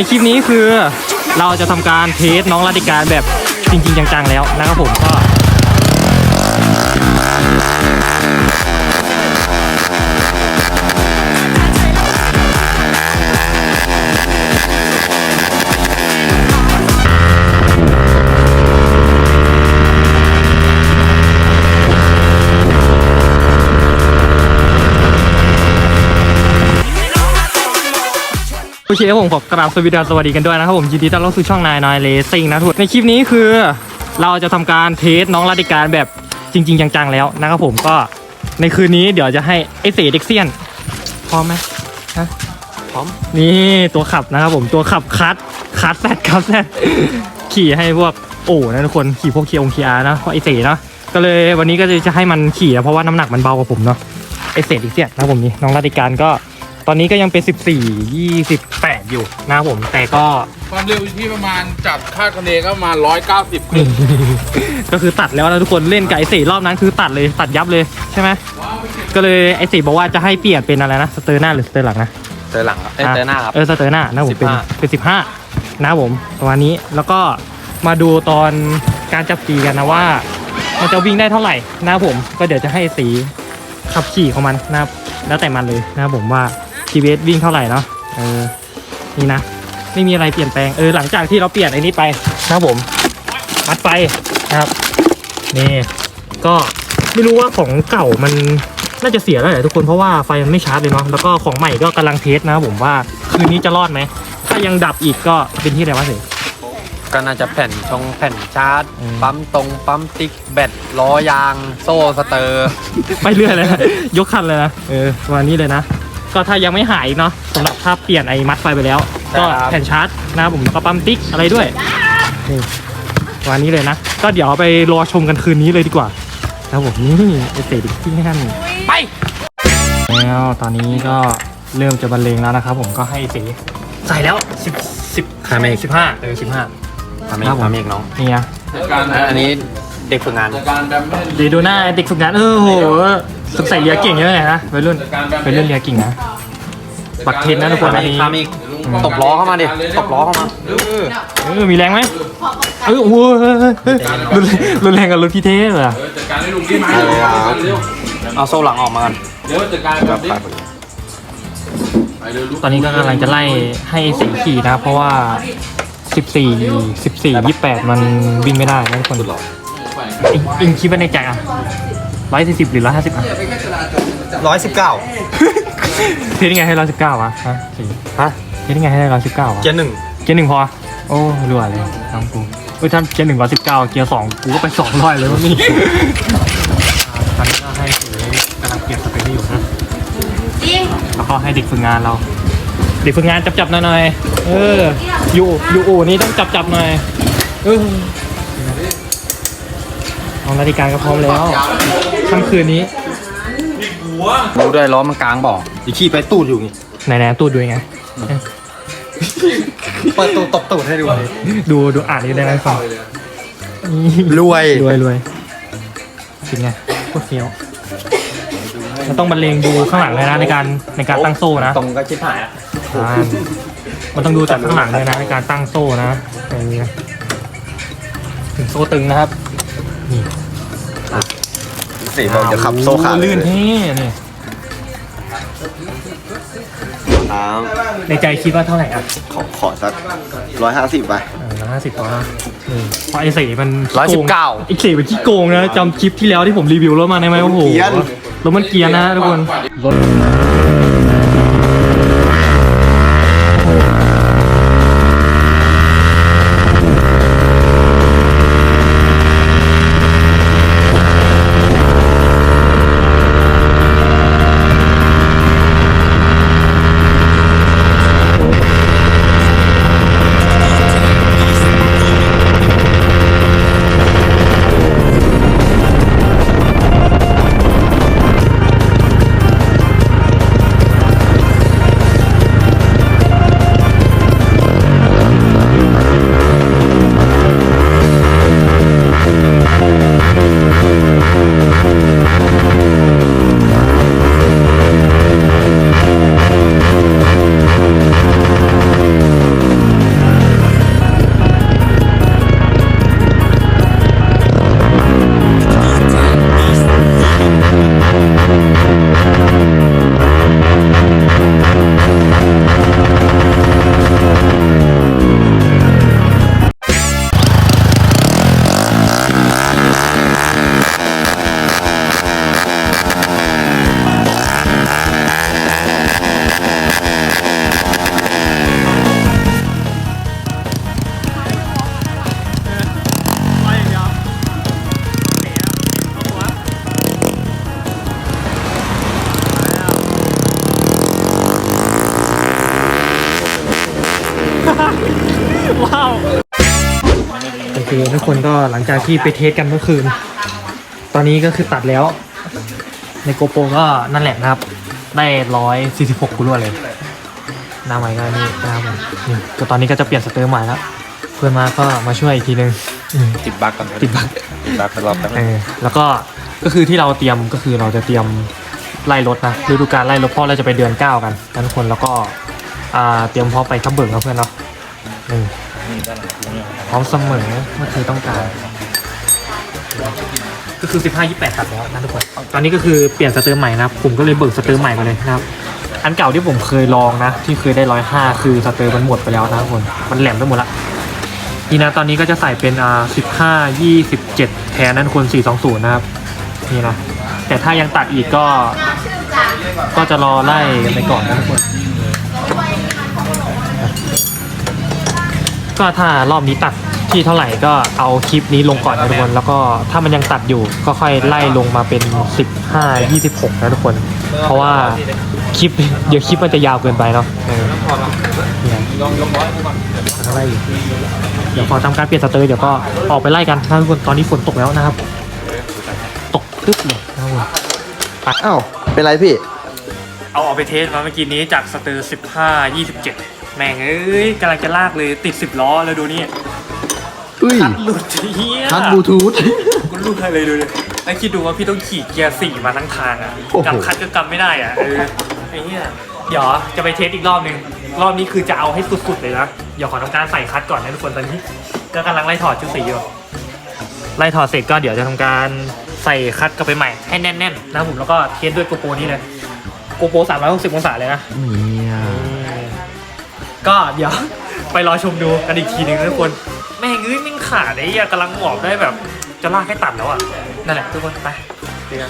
ในคลิปนี้คือเราจะทำการเทสน้องราดิการแบบจริง ๆ จังๆแล้วนะครับผมก็ โอเคครับผมขอกราบสวัสดีสวัสดีกันด้วยนะครับผมยินดีต้อนรับสู่ช่องนายนายเลสซิ่งนะทุกคนในคลิปนี้คือเราจะทำการเทสน้องราดิการแบบจริง ๆ จังๆแล้วนะครับผมก็ในคืนนี้เดี๋ยวจะให้ไอเสเด็กเซียนพร้อมไหมฮะพร้อมนี่ตัวขับนะครับผมตัวขับคัสคัสแซดคัสแซดขี่ให้พวกโอ้นะทุกคนขี่พวกเคียงเคียนะเพราะไอเสเนาะก็เลยวันนี้ก็จะให้มันขี่นะเพราะว่าน้ำหนักมันเบากว่าผมเนาะไอเสเด็กเซียนนะครับผมนี่น้องราดิการก็ต อนนี้ก็ยังเป็น 14 28 อยู่นะครับผม แต่ก็ ความเร็วอยู่ที่ประมาณจับคาดคะเนก็ประมาณ190ก็คือตัดแล้วนะทุกคนเล่นกับไอสี่รอบนั้นคือตัดเลยตัดยับเลยใช่ไหมก็เลยไอสี่บอกว่าจะให้เปลี่ยนเป็นอะไรนะสเตอร์หน้าหรือสเตอร์หลังนะ เจอหลังครับเอ้ยเจอหน้าครับ เออสเตอร์หน้านะผมเป็น15เป็นสิบห้านะครับผมประมาณนี้แล้วก็มาดูตอนการจับขี่กันนะว่า มันจะวิ่งได้เท่าไหร่นะครับผม ก็เดี๋ยวจะให้ไอ้สีขับขี่ของมันนะครับแล้วแต่มันเลยนะครับผมว่า ทีเวสวิ่งเท่าไหร่เนาะเออนี่นะ ไม่มีอะไรเปลี่ยนแปลงเออหลังจากที่เราเปลี่ยนไอ้นี้ไปนะครับผมมัดไฟนะครับนี่ก็ไม่รู้ว่าของเก่ามันน่าจะเสียแล้วแหละทุกคนเพราะว่าไฟมันไม่ชาร์จเลยเนาะแล้วก็ของใหม่ก็กำลังเทสนะครับผมว่าคืนนี้จะรอดไหมถ้ายังดับอีกก็เป็นที่อะไรวะเสยก็น่าจะแผ่นชงแผ่นชาร์จอืมปั๊มตรงปั๊มติ๊กแบตล้อยาง โซ่สเตอร์ ไปเรื่อยเลยนะยกคันเลยนะเออประมาณนี้เลยนะ ก็ถ้ายังไม่หายเนาะสำหรับถ้าเปลี่ยนไอ้มัดไฟไปแล้ว ก็ครับ แผ่นชาร์จนะครับผมแล้วก็ปั๊มติ๊กอะไรด้วยนี่ประมาณนี้เลยนะ ก็เดี๋ยวเอาไปรอชมกันคืนนี้เลยดีกว่านะครับผมนี่ไอเตดิกที่นั่นไปแล้วตอนนี้ก็เริ่มจะบรรเลงแล้วนะครับผมก็ให้สีใส่แล้วสิบสิบทำเอง สิบห้าเออสิบห้า ทำเอครังบผม ทำเองน้องนี่ไงจากการอันนี้เด็กฝึกงานจากการแบมเบิลเดี๋ยวดูหน้าเด็กฝึกงานเออโห สงสัยเรียเก่งเยอะเลยนะวัยรุ่นจากการแบมเป็นเรื่องเรียเก่งนะปักเทนนะทุกคนทำอันอีกนี้ทำอีกตบล้อเข้ามาดิตบล้อเข้ามาเออมีแรงไหมเออโอ้โหเฮ้ยเฮ้ยเฮ้ยรุนแรงรุนแรงกับรถพี่เทสเหรอเออจัดการให้ลุงที่มาเร็วเร็วเอาโซ่หลังออกมากันเร็วจัดการแบบนี้ไปเร็วลุกตอนนี้ก็กำลังจะไล่ให้สีขี่นะเพราะว่า14 14 28 มันวิ่งไม่ได้นะทุกคนอิงอิงคิดว่าในใจอะ 140หรือ150อะร้อยสิบเก้าเทสยังไงให้119วะฮะสีฮะเทสยังไงให้119วะเกียร์หนึ่งเกียร์หนึ่งพอ โอ้รัวเลยน้องกูเอ้ยถ้าเกียร์หนึ่งร้อยสิบเก้าเกียร์สองกูก็ไปสองร้อยเลยวันนี้ตอนนี้ก็ให้ถือกำลังเปลี่ยนสเปคให้อยู่นะแล้วก็ให้เด็กฝึกงานเรา เด็กฝึกงานจับจับๆหน่อยๆเอออยู่อยู่อู่นี้ต้องจับจับๆหน่อยเออ เอานาฬิกาก็พร้อมแล้วค่ำคืนนี้รู้ด้วยล้อมันกลางบอกอีขี่ไปตูดอยู่นี่ไหนๆตูดดูยังไงเปิดตูดตบตูดให้ดูเลยดูดูอ่านนี้ได้ไหมฟังรวยรวยรวยจริงไงโคตรเฟี้ยวมันต้องบรรเลงดูข้างหลังเลยนะในการในการตั้งโซ่นะตรงก็ชิบหายอะอ่ามันต้องดูจากข้างหลังเลยนะในการตั้งโซ่นะอย่างนี้นะถึงโซ่ตึงนะครับนี่ สีบอกจะขับโซ่ขาดลื่นเท่นี่น้ในใจคิดว่าเท่าไหร่อะำขอขอสักร้อยห้าสิบไปร้อยห้าสิบพอนะอืมเพราะไอ้สีมันร้อยสิบเก้า ไอ้สีมันขี้โกงนะจำคลิปที่แล้วที่ผมรีวิวรถมาได้ไหมโอ้โหเกรียน รถมันเกรียนนะทุกคนรถ เคทุกคนก็หลังจากที่ไปเทสกันเมื่อคืน ตอนนี้ก็คือตัดแล้ว ในโกโปรก็นั่นแหละนะครับ ได้ร้อยสี่สิบหกกุลวเลยหน้าใหม่ก็นี่นะครับผมนี่ก็ตอนนี้ก็จะเปลี่ยนสเตอร์ใหม่แล้ว เพื่อนมาก็มาช่วยอีกทีนึงอืม ติดบั๊กกันติดบั๊ก ติดบั๊กไปรอบแป๊บเออแล้วก็ก็คือที่เราเตรียมก็คือเราจะเตรียมไล่รถนะฤดูกาลไล่รถเพราะเราจะไปเดือนเก้ากันนั้นคนแล้วก็อ่าเตรียมพร้อมไปทับเบิกครับเพื่อนเนาะอืม พร้อมเสมอเมื่อคือต้องการ ก็คือ 15 28ตัดแล้วนะทุกคนตอนนี้ก็คือเปลี่ยนสเตอร์ใหม่นะครับผมก็เลยเบิกสเตอร์ใหม่มาเลยนะครับอันเก่าที่ผมเคยลองนะ ที่เคยได้ร้อยห้าคือสเตอร์มันหมดไปแล้วนะทุกคนมันแหลมไปหมดละนี่นะตอนนี้ก็จะใส่เป็นอ่า15 27แทนนั่นคน420นะครับนี่นะแต่ถ้ายังตัดอีกก็ ก็จะรอไล่กันไปก่อนนะทุกคน ก็ถ้ารอบนี้ตัดที่เท่าไหร่ก็เอาคลิปนี้ลงก่อนนะทุกคน แล้วก็ถ้ามันยังตัดอยู่ก็ค่อยไล่ลงมาเป็น 15 26 นะทุกคน เพราะว่าคลิปเดี๋ยวคลิปมันจะยาวเกินไปเนาะเออเนี่ยลองยกร้อยกูก่อนไล่อยู่เดี๋ยวพอทำการเปลี่ยนสเตอร์เดี๋ยวก็ออกไปไล่กันนะทุกคนตอนนี้ฝนตกแล้วนะครับ ตกตึ๊บเลยนะครับอ้าวเป็นไรพี่ เอาออกไปเทสมาเมื่อกี้นี้จากสเตอร์15 27 แม่งเอ้ยกำลังจะลากเลยติด10ล้อแล้วดูนี่อุ้ยคัดหลุดเฮียทัดบลูทูธกูรู้เลยดูเลยแล้วคิดดูว่าพี่ต้องขี่เกียร์สี่มาทั้งทางอะโอ้โหกำคัดก็กำไม่ได้อะเออไอ้เหี้ยเดี๋ยวจะไปเทสอีกรอบหนึงรอบนี้คือจะเอาให้สุดๆเลยนะเดี๋ยวขอทำการใส่คัดก่อนนะทุกคนตอนนี้ ก็กำลังไล่ถอดชุดสีอยู่ไล่ถอดเสร็จก็เดี๋ยวจะทำการใส่คัดกลับไปใหม่ให้แน่นๆนะครับผมแล้วก็เทสด้วยโกโปรนี้เลยโกโปร360องศาเลยนะเนี่ย ก็เดี๋ยว ไปรอชมดูกันอีกทีหนึ่งนะทุกคน แม่งเอ้ยแม่งขาดไอ้เหี้ยกำลังหมอบได้แบบ จะลากให้ตัดแล้วอะ นั่นแหละทุกคนไปเดี๋ยว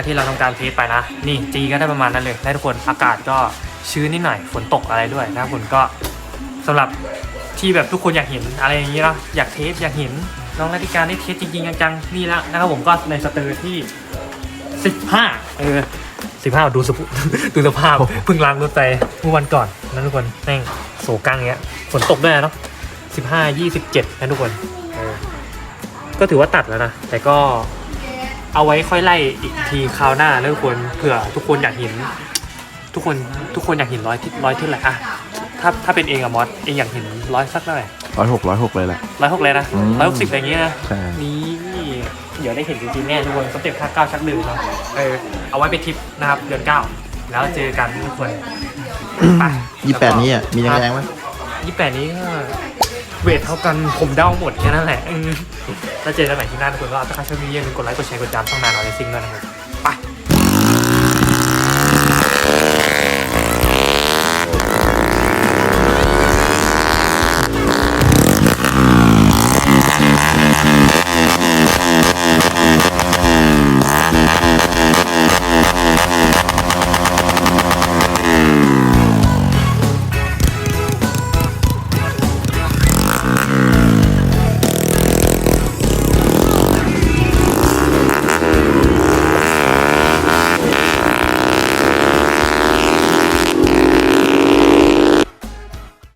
จากที่เราทำการเทสไปนะ นี่จีก็ได้ประมาณนั้นเลยนะทุกคนอากาศก็ชื้นนิดหน่อยฝนตกอะไรด้วยนะคุณก็สำหรับที่แบบทุกคนอยากเห็นอะไรอย่างนี้เนาะอยากเทสอยากเห็นน้องนาฬิกาได้เทสจริงๆจังๆนี่ละนะครับผมก็ในสเตอร์ที่ 15เออ15ดูสภดูสภาพเพิ่งล้างรถไปเมื่อวันก่อนนะทุกคนแม่งโศกังเงี้ยฝนตกด้วยเนาะ15 27นะทุกคนก็ถือว่าตัดแล้วนะ แต่ก็ เอาไว้ค่อยไล่อีกทีคราวหน้านะทุกคนเผื่อทุกคนอยากเห็น ทุกคนทุกคนอยากเห็นร้อยที่ร้อยที่ไหนอะถ้าถ้าเป็นเองอะมอสเองอยากเห็นร้อยสักเท่าไหร่ร้อยหกร้อยหกเลยแหละ ร้อยหกเลยนะอืมร้อยหกสิบอะไรอย่างเงี้ยนะใช่ นี่เดี๋ยวได้เห็นจริงๆแน่ทุกคนสเต็ปท่าเก้าชักลืมเนาะเออเอาไว้เป็นทริปนะครับเดือนเก้าแล้วเจอกันทุกคนไปยี่แปดนี้อะมีแรงๆไหม ยี่แปดนี้ก็ เวทเท่ากันผมเด้าหมดแค่นั้นแหละถ้าเจอกันใหม่ที่หน้าทุกคนก็ถ้าใครชอบวิดีโออย่าลืมกดไลค์กดแชร์กดติดตามช่องนานออเรซิ่งด้วยนะครับไป